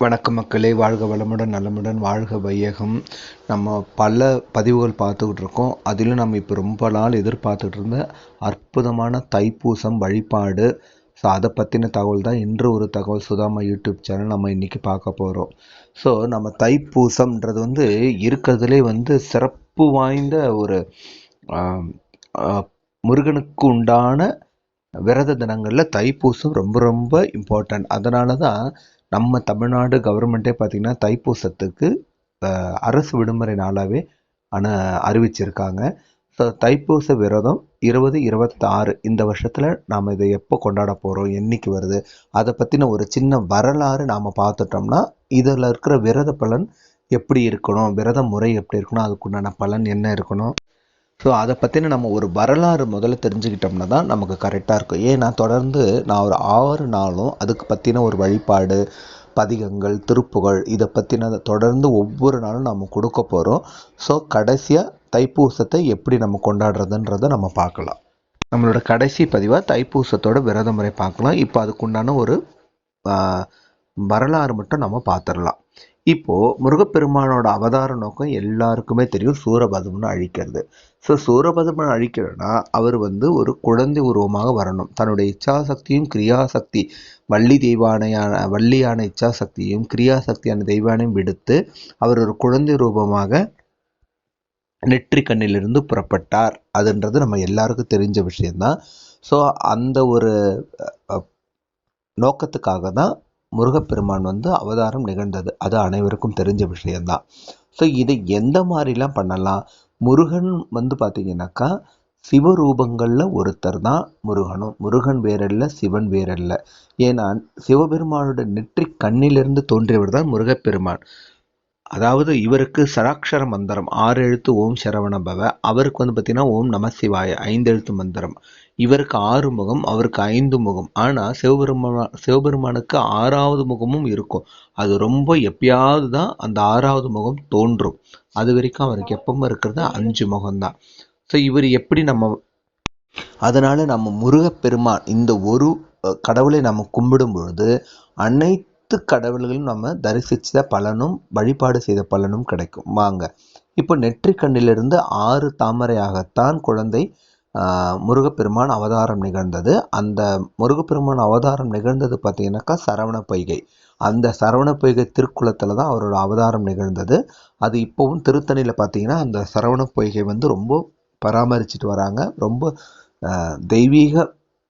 வணக்கம் மக்களே. வாழ்க வளமுடன் நலமுடன் வாழ்க வையகம். நம்ம பல பதிவுகள் பார்த்துக்கிட்டு இருக்கோம் அதிலும் நம்ம இப்போ ரொம்ப நாள் எதிர்பார்த்துட்டு இருந்த அற்புதமான தைப்பூசம் வழிபாடு. ஸோ அதை பற்றின தகவல் தான் இன்று ஒரு தகவல் சுதாமா யூடியூப் சேனல் நம்ம இன்றைக்கி பார்க்க போகிறோம் ஸோ நம்ம தைப்பூசம்ன்றது வந்து இருக்கிறதுலே வந்து சிறப்பு வாய்ந்த ஒரு முருகனுக்கு உண்டான விரத தினங்களில் தைப்பூசம் ரொம்ப ரொம்ப இம்பார்ட்டன்ட் அதனால தான் நம்ம தமிழ்நாடு கவர்மெண்ட்டே பார்த்திங்கன்னா தைப்பூசத்துக்கு அரசு விடுமுறை நாளாகவே அன அறிவிச்சிருக்காங்க. ஸோ தைப்பூச விரதம் இருபது இருபத்தாறு இந்த வருஷத்தில் நாம் இதை எப்போ கொண்டாட போகிறோம் என்னைக்கு வருது அதை பற்றின ஒரு சின்ன வரலாறு நாம் பார்த்துட்டோம்னா இதில் இருக்கிற விரத பலன் எப்படி இருக்கணும் விரத முறை எப்படி இருக்கணும் அதுக்குண்டான பலன் என்ன இருக்கணும்? ஸோ அதை பற்றின நம்ம ஒரு வரலாறு முதல்ல தெரிஞ்சுக்கிட்டோம்னா தான் நமக்கு கரெக்டாக இருக்கும். ஏன்னா தொடர்ந்து நான் ஒரு ஆறு நாளும் அதுக்கு பற்றின ஒரு வழிபாடு பதிகங்கள் திருப்புகள் இதை பற்றின தொடர்ந்து ஒவ்வொரு நாளும் நம்ம கொடுக்க போகிறோம் ஸோ கடைசியாக தைப்பூசத்தை எப்படி நம்ம கொண்டாடுறதுன்றதை நம்ம பார்க்கலாம். நம்மளோட கடைசி பதிவாக தைப்பூசத்தோட விரத முறை பார்க்கலாம். இப்போ அதுக்குண்டான ஒரு வரலாறு மட்டும் நம்ம பார்த்துடலாம். இப்போ முருகப்பெருமானோட அவதார நோக்கம் எல்லாருக்குமே தெரியும் சூரபதம்னு அழிக்கிறது. ஸோ சூரபதமன் அழிக்கிறன்னா அவர் வந்து ஒரு குழந்தை உருவமாக வரணும். தன்னுடைய இச்சாசக்தியும் கிரியாசக்தி வள்ளி தெய்வானையான வள்ளியான இச்சாசக்தியும் கிரியாசக்தியான தெய்வானையும் விடுத்து அவர் ஒரு குழந்தை ரூபமாக நெற்றி கண்ணிலிருந்து புறப்பட்டார். அதுன்றது நம்ம எல்லாருக்கும் தெரிஞ்ச விஷயம்தான். ஸோ அந்த ஒரு நோக்கத்துக்காக தான் முருகப்பெருமான் வந்து அவதாரம் நிகழ்ந்தது. அது அனைவருக்கும் தெரிஞ்ச விஷயம்தான். ஸோ இதை எந்த மாதிரிலாம் பண்ணலாம்? முருகன் வந்து பார்த்தீங்கன்னாக்கா சிவரூபங்களில் ஒருத்தர் தான் முருகனும். முருகன் வேறல்ல சிவன் வேறல்ல ஏன்னா சிவபெருமானோட நெற்றி கண்ணிலிருந்து தோன்றியவர் தான் முருகப்பெருமான். அதாவது இவருக்கு சராட்சர மந்திரம் ஆறு எழுத்து ஓம் சரவண பவ அவருக்கு வந்து பார்த்தீங்கன்னா ஓம் நம சிவாய ஐந்து எழுத்து மந்திரம். இவருக்கு ஆறு முகம் அவருக்கு ஐந்து முகம். ஆனால் சிவபெருமா சிவபெருமானுக்கு ஆறாவது முகமும் இருக்கும். அது ரொம்ப எப்பயாவது தான் அந்த ஆறாவது முகம் தோன்றும். அது வரைக்கும் அவருக்கு எப்பவும் இருக்கிறது அஞ்சு முகம்தான். ஸோ இவர் எப்படி நம்ம அதனால நம்ம முருகப்பெருமான் இந்த ஒரு கடவுளை நம்ம கும்பிடும் பொழுது அனைத்து பத்து கடவுள்களும் நம்ம தரிசித்த பலனும் வழிபாடு செய்த பலனும் கிடைக்கும். வாங்க. இப்போ நெற்றிக்கண்ணிலிருந்து ஆறு தாமரையாகத்தான் குழந்தை ஆஹ், முருகப்பெருமான் அவதாரம் நிகழ்ந்தது. அந்த முருகப்பெருமான் அவதாரம் நிகழ்ந்தது பார்த்தீங்கன்னாக்கா சரவண பொய்கை. அந்த சரவண பொய்கை திருக்குளத்தில் தான் அவரோட அவதாரம் நிகழ்ந்தது. அது இப்போவும் திருத்தணியில் பார்த்தீங்கன்னா அந்த சரவண பொய்கை வந்து ரொம்ப பராமரிச்சுட்டு வராங்க. ரொம்ப ஆஹ், தெய்வீக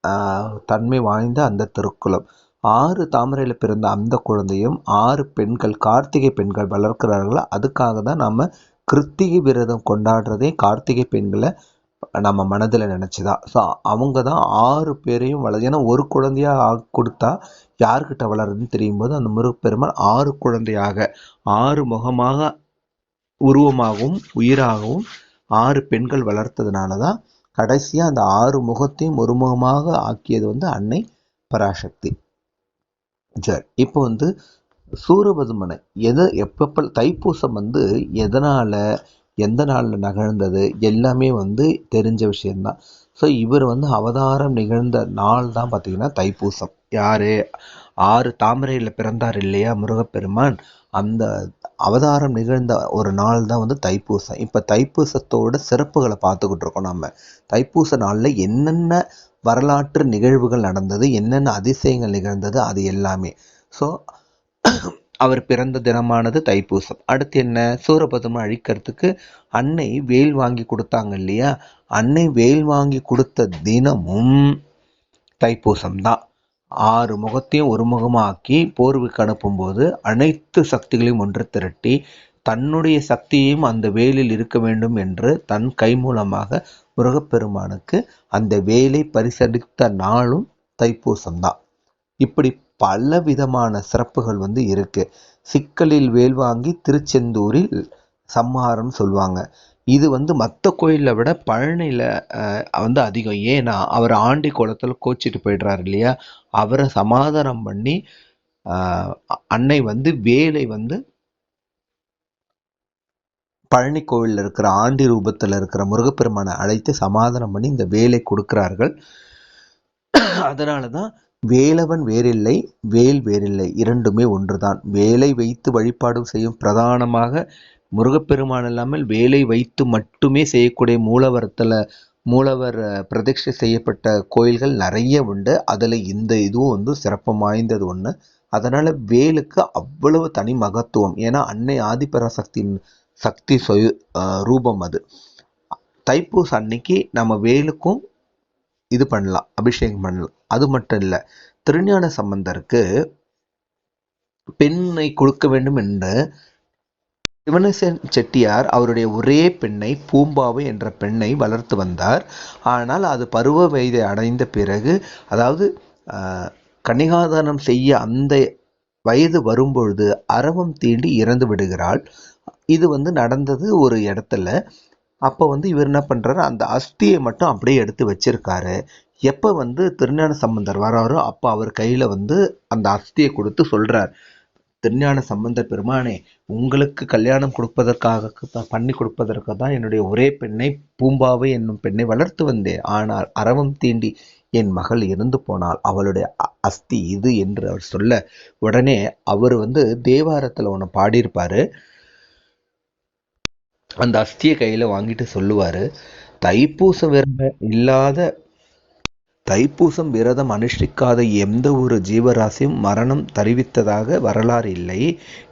ஆஹ், தன்மை வாய்ந்த அந்த திருக்குளம். ஆறு தாமரையில் பிறந்த அந்த குழந்தையும் ஆறு பெண்கள் கார்த்திகை பெண்கள் வளர்க்கிறார்கள்? அதுக்காக தான் நம்ம கிருத்திகை விரதம் கொண்டாடுறதே கார்த்திகை பெண்களை நம்ம மனதில் நினச்சிதான் ஸோ அவங்க தான் ஆறு பேரையும் வளர் ஏன்னா ஒரு குழந்தையாக ஆ- கொடுத்தா யார்கிட்ட வளருதுன்னு தெரியும் போது அந்த முருகப்பெருமான் ஆறு குழந்தையாக ஆறு முகமாக உருவமாகவும் உயிராகவும் ஆறு பெண்கள் வளர்த்ததுனால தான் கடைசியாக அந்த ஆறு முகத்தையும் ஒரு முகமாக ஆக்கியது வந்து அன்னை பராசக்தி. சரி இப்போ வந்து சூரபதுமனை எதை எப்பப்ப தைப்பூசம் வந்து எதனால் எந்த நாளில் நிகழ்ந்தது எல்லாமே வந்து தெரிஞ்ச விஷயம்தான். ஸோ இவர் வந்து அவதாரம் நிகழ்ந்த நாள் தான் பார்த்தீங்கன்னா தைப்பூசம். யார்? ஆறு தாமரையில் பிறந்தார் இல்லையா முருகப்பெருமான்? அந்த அவதாரம் நிகழ்ந்த ஒரு நாள் தான் வந்து தைப்பூசம். இப்போ தைப்பூசத்தோட சிறப்புகளை பார்த்துக்கிட்டு இருக்கோம் நம்ம தைப்பூச நாளில் என்னென்ன வரலாற்று நிகழ்வுகள் நடந்தது என்னென்ன அதிசயங்கள் நிகழ்ந்தது அது எல்லாமே. ஸோ அவர் பிறந்த தினமானது தைப்பூசம். அடுத்து என்ன? சூரபதமன் அழிக்கிறதுக்கு அன்னை வேல் வாங்கி கொடுத்தாங்க இல்லையா? அன்னை வேல் வாங்கி கொடுத்த தினமும் தைப்பூசம் தான். ஆறு முகத்தையும் ஒரு முகமாக்கி போர்வுக்கு அனுப்பும்போது அனைத்து சக்திகளையும் ஒன்று திரட்டி தன்னுடைய சக்தியையும் அந்த வேலில் இருக்க வேண்டும் என்று தன் கை மூலமாக முருகப்பெருமானுக்கு அந்த வேலை பரிசளித்த நாளும் தைப்பூசம் தான் இப்படி பல விதமான சிறப்புகள் வந்து இருக்கு. சிக்கலில் வேல் வாங்கி திருச்செந்தூரில் சம்ஹாரம் சொல்லுவாங்க. இது வந்து மற்ற கோயிலை விட பழனியில் வந்து அதிகம். ஏன்னா அவர் ஆண்டி குளத்தில் கோச்சிட்டு போயிடுறாரு இல்லையா? அவரை சமாதானம் பண்ணி அன்னை வந்து வேலை வந்து பழனி கோவிலில் இருக்கிற ஆண்டி ரூபத்தில் இருக்கிற முருகப்பெருமானை அழைத்து சமாதானம் பண்ணி இந்த வேலை கொடுக்கிறார்கள். அதனால தான் வேலவன் வேறில்லை வேல் வேறில்லை இரண்டுமே ஒன்றுதான். வேலை வைத்து வழிபாடு செய்யும் பிரதானமாக முருகப்பெருமான் இல்லாமல் வேலை வைத்து மட்டுமே செய்யக்கூடிய மூலவரத்தில் மூலவர் பிரதிஷ்டை செய்யப்பட்ட கோயில்கள் நிறைய உண்டு. அதில் இந்த இதுவும் வந்து சிறப்பு வாய்ந்தது ஒன்று அதனால் வேலுக்கு அவ்வளவு தனி மகத்துவம். ஏன்னா அன்னை ஆதிபராசக்தியின் சக்தி சொய ரூபம் அது. தைப்பூச அன்னைக்கு நம்ம வேலுக்கும் இது பண்ணலாம் அபிஷேகம் பண்ணலாம். அது மட்டும் இல்லை திருஞான சம்பந்தருக்கு பெண்ணை கொடுக்க வேண்டும் என்று சிவனேசன் செட்டியார் அவருடைய ஒரே பெண்ணை பூம்பாவை என்ற பெண்ணை வளர்த்து வந்தார். ஆனால் அது பருவ வயதை அடைந்த பிறகு அதாவது கன்னிகாதானம் செய்ய அந்த வயது வரும்பொழுது அரவம் தீண்டி இறந்து விடுகிறாள். இது வந்து நடந்தது ஒரு இடத்துல. அப்போ வந்து இவர் என்ன பண்ணுறாரு அந்த அஸ்தியை மட்டும் அப்படியே எடுத்து வச்சிருக்காரு. எப்போ வந்து திருஞான சம்பந்தர் வராரோ அப்போ அவர் கையில் வந்து அந்த அஸ்தியை கொடுத்து சொல்கிறார் திருஞான சம்பந்த பெருமானே உங்களுக்கு கல்யாணம் கொடுப்பதற்காக பண்ணி கொடுப்பதற்கு தான் என்னுடைய ஒரே பெண்ணை பூம்பாவை என்னும் பெண்ணை வளர்த்து வந்தேன். ஆனால் அரவம் தீண்டி என் மகள் இறந்து போனால் அவளுடைய அஸ்தி இது என்று அவர் சொல்ல உடனே அவர் வந்து தேவாரத்தில் ஒன்று பாடியிருப்பார். அந்த அஸ்தியை கையில் வாங்கிட்டு சொல்லுவார் தைப்பூசம் விரதம் இல்லாத தைப்பூசம் விரதம் அனுஷ்டிக்காத எந்த ஒரு ஜீவராசியும் மரணம் தருவித்ததாக வரலாறு இல்லை.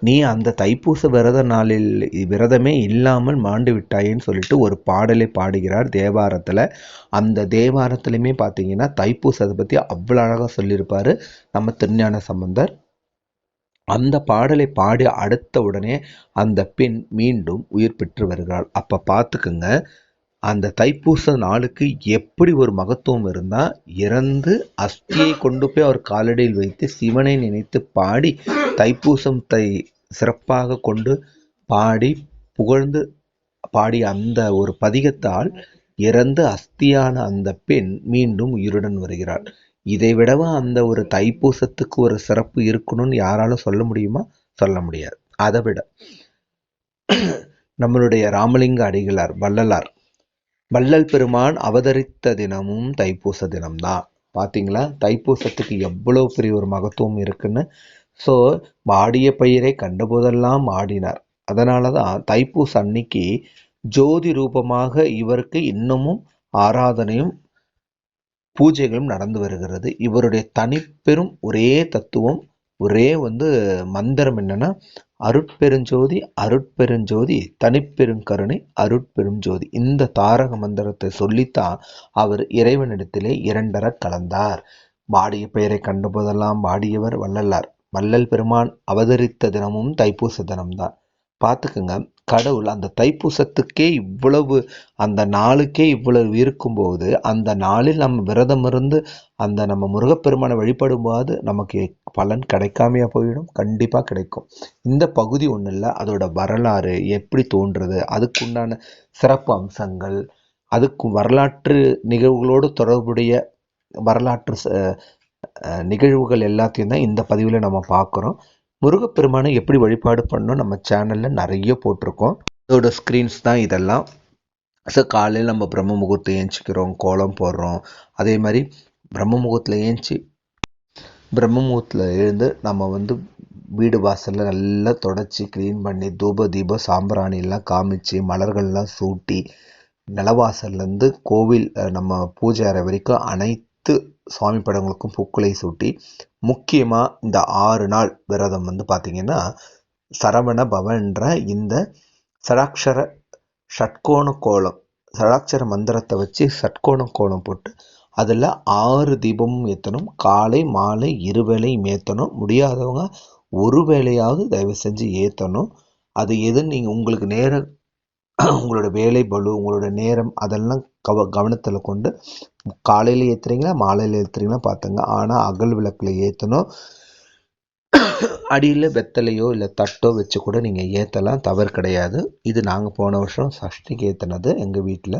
நீ அந்த தைப்பூச விரத நாளில் விரதமே இல்லாமல் மாண்டு விட்டாயின்னு சொல்லிட்டு ஒரு பாடலை பாடுகிறார் தேவாரத்தில். அந்த தேவாரத்துலையுமே பார்த்தீங்கன்னா தைப்பூசத்தை பற்றி அவ்வளோ அழகாக சொல்லியிருப்பார் நம்ம திருஞான சம்பந்தர். அந்த பாடலை பாடி அடுத்த உடனே அந்த பெண் மீண்டும் உயிர் பெற்று வருகிறாள். அப்போ பார்த்துக்குங்க அந்த தைப்பூச நாளுக்கு எப்படி ஒரு மகத்துவம் இருந்தால் இறந்து அஸ்தியை கொண்டு போய் அவர் காலடியில் வைத்து சிவனை நினைத்து பாடி தைப்பூசம் தை சிறப்பாக கொண்டு பாடி புகழ்ந்து பாடி அந்த ஒரு பதிகத்தால் இறந்து அஸ்தியான அந்த பெண் மீண்டும் உயிருடன் வருகிறாள். இதை விடவும் அந்த ஒரு தைப்பூசத்துக்கு ஒரு சிறப்பு இருக்கணும்னு யாராலும் சொல்ல முடியுமா? சொல்ல முடியாது. அதை விட நம்மளுடைய ராமலிங்க அடிகளார் வள்ளலார் வள்ளல் பெருமான் அவதரித்த தினமும் தைப்பூச தினம்தான். பார்த்தீங்களா தைப்பூசத்துக்கு எவ்வளோ பெரிய ஒரு மகத்துவம் இருக்குன்னு. ஸோ வாடிய பயிரை கண்டபோதெல்லாம் ஆடினார் அதனால தான் தைப்பூச அன்னைக்கு ஜோதி ரூபமாக இவருக்கு இன்னமும் ஆராதனையும் பூஜைகளும் நடந்து வருகிறது. இவருடைய தனிப்பெரும் ஒரே தத்துவம் ஒரே வந்து மந்திரம் என்னன்னா அருட்பெருஞ்சோதி அருட்பெருஞ்சோதி தனிப்பெருங்கருணை அருட்பெரும் ஜோதி. இந்த தாரக மந்திரத்தை சொல்லித்தான் அவர் இறைவனிடத்திலே இரண்டர கலந்தார். வாடிய பெயரை கண்டபோதெல்லாம் வாடியவர் வள்ளலார். வள்ளல் பெருமான் அவதரித்த தினமும் தைப்பூச தினம்தான். பார்த்துக்குங்க. கடவுள் அந்த தைப்பூசத்துக்கே இவ்வளவு அந்த நாளுக்கே இவ்வளவு இருக்கும்போது அந்த நாளில் நம்ம விரதம் இருந்து அந்த நம்ம முருகப்பெருமானை வழிபடும் போது நமக்கு பலன் கிடைக்காமையா போயிடும்? கண்டிப்பாக கிடைக்கும். இந்த பகுதி ஒன்றும் இல்லை அதோட வரலாறு எப்படி தோன்றுறது அதுக்குண்டான சிறப்பு அம்சங்கள் அதுக்கு வரலாற்று நிகழ்வுகளோடு தொடர்புடைய வரலாற்று நிகழ்வுகள் எல்லாத்தையும் தான் இந்த பதிவில் நம்ம பார்க்குறோம். முருகப்பெருமானை எப்படி வழிபாடு பண்ணணும் நம்ம சேனலில் நிறைய போட்டிருக்கோம். இதோட ஸ்க்ரீன்ஸ் தான் இதெல்லாம். ஸோ காலையில் நம்ம பிரம்ம முகூர்த்தம் ஏஞ்சிக்கிறோம் கோலம் போடுறோம். அதே மாதிரி பிரம்ம முகூர்த்தில் ஏஞ்சி பிரம்ம முகூர்த்தில் எழுந்து நம்ம வந்து வீடு வாசலில் நல்லா தொடச்சி க்ளீன் பண்ணி தூப தீப சாம்பிராணிலாம் காமிச்சு மலர்கள்லாம் சூட்டி நிலவாசல்லேருந்து கோவில் நம்ம பூஜை அறை வரைக்கும் அனைத்து சுவாமி படங்களுக்கும் பூக்களை சூட்டி முக்கியமாக இந்த ஆறு நாள் விரதம் வந்து பார்த்திங்கன்னா சரவண பவன்ற இந்த சடாட்சர ஷட்கோண கோலம் சடாட்சர மந்திரத்தை வச்சு சட்கோண கோலம் போட்டு அதில் ஆறு தீபமும் ஏற்றணும் காலை மாலை இருவேளையும் ஏற்றணும் முடியாதவங்க ஒரு வேலையாவது தயவு செஞ்சு ஏற்றணும் அது எதுன்னு நீங்கள் உங்களுக்கு நேரம் உங்களோட வேலை பலு உங்களோட நேரம் அதெல்லாம் கவ கவனத்தில் கொண்டு காலையில் ஏற்றுறீங்களா மாலையில் ஏற்றுறீங்களா பார்த்துங்க ஆனால் அகல் விளக்கில் ஏற்றணும் அடியில் வெத்தலையோ இல்லை தட்டோ வச்சு கூட நீங்கள் ஏற்றலாம் தவறு கிடையாது. இது நாங்கள் போன வருஷம் சஷ்டிக்கு ஏற்றினது எங்கள் வீட்டில்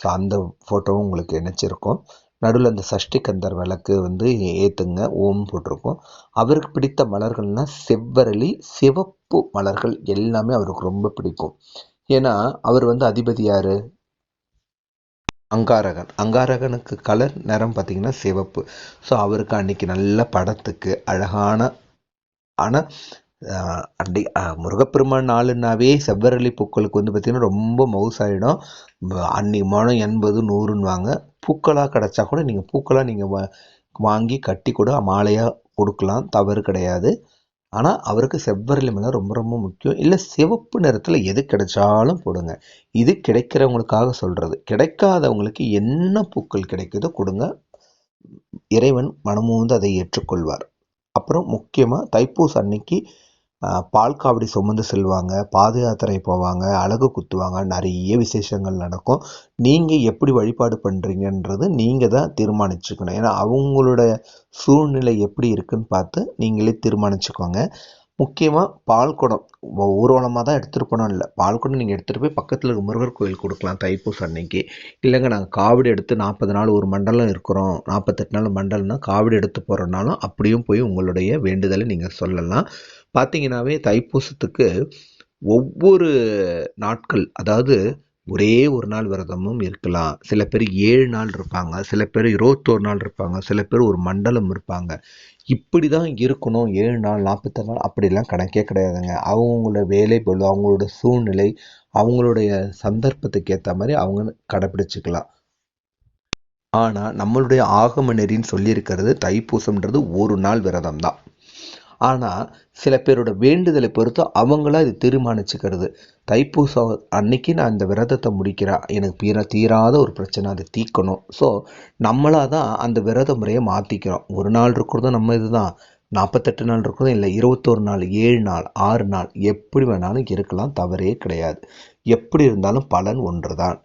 ஸோ அந்த ஃபோட்டோவும் உங்களுக்கு இணைச்சிருக்கோம். நடுவில் அந்த சஷ்டி கந்தர் விளக்கு வந்து ஏற்றுங்க ஓம் போட்டிருக்கோம். அவருக்கு பிடித்த மலர்கள்னால் செவ்வரளி சிவப்பு மலர்கள். எல்லாமே அவருக்கு ரொம்ப பிடிக்கும். ஏன்னா அவர் வந்து அதிபதி யார்? அங்காரகன். அங்காரகனுக்கு கலர் நிறம் பார்த்திங்கன்னா சிவப்பு. ஸோ அவருக்கு அன்றைக்கி நல்ல படத்துக்கு அழகான ஆனால் அப்படி முருகப்பெருமான் நாளுன்னாவே செவ்வரளி பூக்களுக்கு வந்து பார்த்திங்கன்னா ரொம்ப மவுஸ் ஆகிடும் அன்னி மனம் எண்பது நூறுன்னுவாங்க. பூக்களாக கிடச்சா கூட நீங்கள் பூக்களாக நீங்கள் வா வாங்கி கட்டி கூட மாலையாக கொடுக்கலாம். தவறு கிடையாது. ஆனால் அவருக்கு செவ்வரளி மேலே ரொம்ப ரொம்ப முக்கியம். இல்லை சிவப்பு நிறத்தில் எது கிடைச்சாலும் போடுங்க. இது கிடைக்கிறவங்களுக்காக சொல்கிறது கிடைக்காதவங்களுக்கு என்ன பூக்கள் கிடைக்குதோ கொடுங்க. இறைவன் மனமூந்து அதை ஏற்றுக்கொள்வார். அப்புறம் முக்கியமாக தைப்பூச அன்னைக்கு பால் காவடி சுமந்து செல்வாங்க பாத யாத்திரை போவாங்க அழகு குத்துவாங்க நிறைய விசேஷங்கள் நடக்கும். நீங்கள் எப்படி வழிபாடு பண்ணுறீங்கன்றது நீங்கள் தான் தீர்மானிச்சுக்கணும். ஏன்னா அவங்களோட சூழ்நிலை எப்படி இருக்குன்னு பார்த்து நீங்களே தீர்மானிச்சுக்கோங்க. முக்கியமாக பால் குடம். ஊர்வலமாக தான் எடுத்துகிட்டு போனோம் இல்லை. பால் குடம் நீங்கள் எடுத்துகிட்டு போய் பக்கத்தில் இருக்க முருகர் கோயில் கொடுக்கலாம் தைப்பூசம் அன்னைக்கு. இல்லைங்க நாங்கள் காவடி எடுத்து நாற்பது நாள் ஒரு மண்டலம் இருக்கிறோம். நாற்பத்தெட்டு நாள் மண்டலம்னா காவடி எடுத்து போகிறனாலும் அப்படியும் போய் உங்களுடைய வேண்டுதலை நீங்கள் சொல்லலாம். பார்த்தீங்கன்னாவே தைப்பூசத்துக்கு ஒவ்வொரு நாட்கள் அதாவது ஒரே ஒரு நாள் விரதமும் இருக்கலாம். சில பேர் ஏழு நாள் இருப்பாங்க சில பேர் இருபத்தோரு நாள் இருப்பாங்க சில பேர் ஒரு மண்டலம் இருப்பாங்க. இப்படி தான் இருக்கணும். ஏழு நாள் நாற்பத்தெட்டு நாள் அப்படிலாம் கணக்கே கிடையாதுங்க. அவங்களோட வேலை பொழுது அவங்களோட சூழ்நிலை அவங்களுடைய சந்தர்ப்பத்துக்கு ஏற்ற மாதிரி அவங்க கடைப்பிடிச்சிக்கலாம் ஆனால் நம்மளுடைய ஆகம நெறின்னு சொல்லியிருக்கிறது தைப்பூசம்ன்றது ஒரு நாள் விரதம் தான் ஆனால் சில பேரோட வேண்டுதலை பொறுத்து அவங்களா இது தீர்மானிச்சுக்கிறது. தைப்பூசம் அன்னைக்கு நான் இந்த விரதத்தை முடிக்கிறேன். எனக்கு தீர தீராத ஒரு பிரச்சனை அதை தீக்கணும் ஸோ நம்மளாக தான் அந்த விரத முறையை மாற்றிக்கிறோம் ஒரு நாள் இருக்கிறதும் நம்ம இதுதான். நாற்பத்தெட்டு நாள் இருக்கிறதும் இல்லை இருபத்தோரு நாள் ஏழு நாள் ஆறு நாள். எப்படி வேணாலும் இருக்கலாம் தவறே கிடையாது. எப்படி இருந்தாலும் பலன் ஒன்று தான்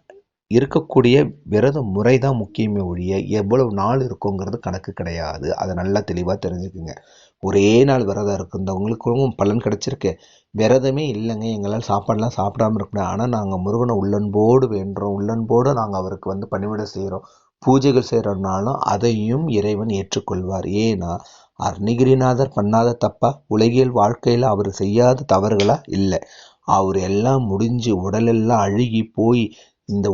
இருக்கக்கூடிய விரத முறை தான் முக்கியமே ஒழிய எவ்வளவு நாள் இருக்குங்கிறது கணக்கு கிடையாது. அதை நல்லா தெளிவாக தெரிஞ்சுக்குங்க. ஒரே நாள் விரதம் இருக்கிறவங்களுக்கும் பலன் கிடச்சிருக்கு. விரதமே இல்லைங்க. எங்களால் சாப்பாடெலாம் சாப்பிடாம இருக்கணும் ஆனால் நாங்கள் முருகனை உள்ளன்போடு வேண்டுறோம். உள்ளன்போடு நாங்கள் அவருக்கு வந்து பணிவிட செய்கிறோம் பூஜைகள் செய்கிறோம்னாலும் அதையும் இறைவன் ஏற்றுக்கொள்வார். ஏன்னா அருணகிரிநாதர் பண்ணாத தப்பா? உலகியல் வாழ்க்கையில் அவர் செய்யாத தவறுகளாக இல்லை. அவர் எல்லாம் முடிஞ்சு உடலெல்லாம் அழுகி போய் இந்த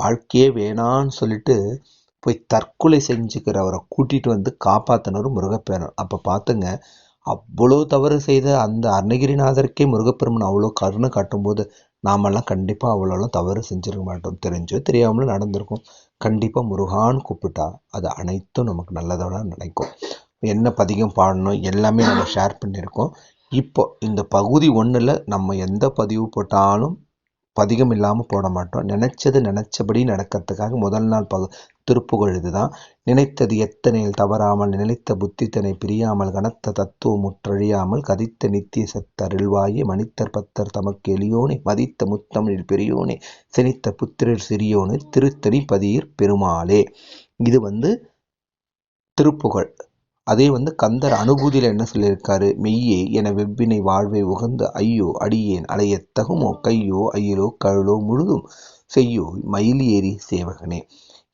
வாழ்க்கையே வேணான்னு சொல்லிட்டு போய் தற்கொலை செஞ்சுக்கிறவரை கூட்டிகிட்டு வந்து காப்பாற்றினவர் முருகப்பெருமான். அப்போ பார்த்துங்க அவ்வளோ தவறு செய்த அந்த அருணகிரிநாதருக்கே முருகப்பெருமன் அவ்வளோ கருணை காட்டும்போது நாமெல்லாம் கண்டிப்பாக அவ்வளோலாம் தவறு செஞ்சிருக்க மாட்டோம். தெரிஞ்சோ தெரியாமலும் நடந்திருக்கும். கண்டிப்பாக முருகான்னு கூப்பிட்டா அது அனைத்தும் நமக்கு நல்லதோட நினைக்கும் என்ன பதிகம் பாடணும் எல்லாமே நம்ம ஷேர் பண்ணியிருக்கோம். இப்போ இந்த பகுதி ஒன்றில் நம்ம எந்த பதிவு போட்டாலும் பதிகம் இல்லாமல் போட மாட்டோம். நினைச்சது நினைச்சபடி நடக்கிறதுக்காக முதல் நாள் பகு திருப்புகழ் இதுதான். நினைத்தது எத்தனையில் தவறாமல் நினைத்த புத்தித்தனை பிரியாமல் கனத்த தத்துவம் முற்றழியாமல் கதித்த நித்திய சத்தருள்வாயே மணித்தர் பத்தர் தமக்கு எளியோனே மதித்த முத்தமிழில் பெரியோனே சினித்த புத்திரர் சிறியோனே திருத்தணி பதியர் பெருமாளே. இது வந்து திருப்புகழ். அதே வந்து கந்தர் அனுபூதியில் என்ன சொல்லியிருக்காரு? மெய்யே என வெவ்வினை வாழ்வை உகந்த ஐயோ அடியேன் அலைய தகுமோ கையோ ஐயலோ கழுலோ முழுதும் செய்யோ மயில் ஏறி சேவகனே.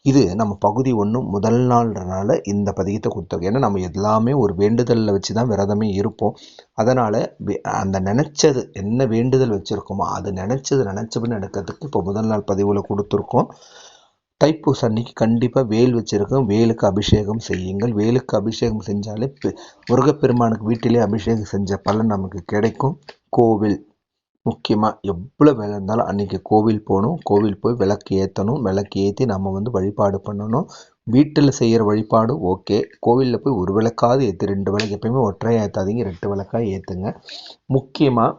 இது நம்ம பகுதி ஒன்று முதல் நாள்ன்றனால இந்த பதிகத்தை கொடுத்துருக்கோம் ஏன்னா நம்ம எல்லாமே ஒரு வேண்டுதலில் வச்சு தான் விரதமே இருப்போம். அதனால் அந்த நினச்சது என்ன வேண்டுதல் வச்சுருக்கோமோ அது நினச்சது நினச்சபடி நடக்கிறதுக்கு இப்போ முதல் நாள் பதிவில் கொடுத்துருக்கோம். தைப்பூச அன்னைக்கு கண்டிப்பாக வேல் வச்சுருக்கோம். வேலுக்கு அபிஷேகம் செய்யுங்கள். வேலுக்கு அபிஷேகம் செஞ்சாலே முருகப்பெருமானுக்கு வீட்டிலே அபிஷேகம் செஞ்ச பலன் நமக்கு கிடைக்கும். கோவில் முக்கியமாக எவ்வளோ வேலை இருந்தாலும் அன்றைக்கி கோவில் போகணும். கோவில் போய் விளக்கு ஏற்றணும் விளக்கு ஏற்றி நம்ம வந்து வழிபாடு பண்ணணும். வீட்டில் செய்கிற வழிபாடு ஓகே. கோவிலில் போய் ஒரு விளக்காவது ஏற்று ரெண்டு விளக்கு எப்பயுமே ஒற்றையாக ஏற்றாதீங்க ரெண்டு விளக்காக ஏற்றுங்க முக்கியமாக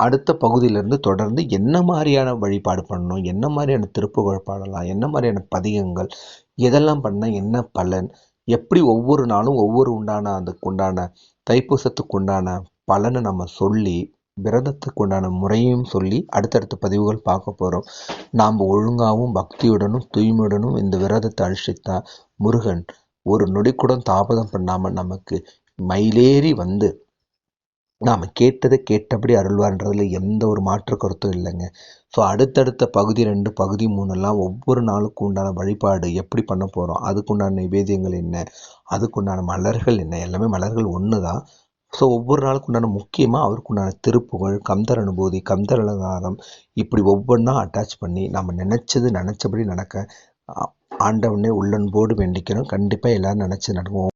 அடுத்த பகுதியிலேருந்து தொடர்ந்து என்ன மாதிரியான வழிபாடு பண்ணணும்? என்ன மாதிரியான திருப்புகழ் பாடலாம்? என்ன மாதிரியான பதிகங்கள்? எதெல்லாம் பண்ணால் என்ன பலன்? எப்படி ஒவ்வொரு நாளும் ஒவ்வொரு உண்டான அதுக்கு உண்டான தைப்பூசத்துக்கு உண்டான பலனை நம்ம சொல்லி விரதத்துக்கு உண்டான முறையும் சொல்லி அடுத்தடுத்த பதிவுகள் பார்க்க போகிறோம் நாம் ஒழுங்காகவும் பக்தியுடனும் தூய்மையுடனும் இந்த விரதத்தை அனுஷ்டித்தா முருகன் ஒரு நொடிக்குடன் தாபதம் பண்ணாமல் நமக்கு மயிலேறி வந்து நாம் கேட்டதை கேட்டபடி அருள்வார்ன்றதில் எந்த ஒரு மாற்று கருத்தும் இல்லைங்க. ஸோ அடுத்தடுத்த பகுதி ரெண்டு பகுதி மூணுலாம் ஒவ்வொரு நாளுக்கு உண்டான வழிபாடு எப்படி பண்ண போகிறோம் அதுக்குண்டான நிவேதியங்கள் என்ன? அதுக்குண்டான மலர்கள் என்ன? எல்லாமே மலர்கள் ஒன்று தான் ஸோ ஒவ்வொரு நாளுக்கு உண்டான முக்கியமாக அவருக்கு உண்டான திருப்புகழ் கந்தர் அனுபூதி கந்தர் அலங்காரம் இப்படி ஒவ்வொன்றா அட்டாச் பண்ணி நம்ம நினச்சது நினச்சபடி நடக்க ஆண்டவனே உள்ளன்போடு வேண்டிக்கிறோம். கண்டிப்பாக எல்லோரும் நினச்சி நடவோம்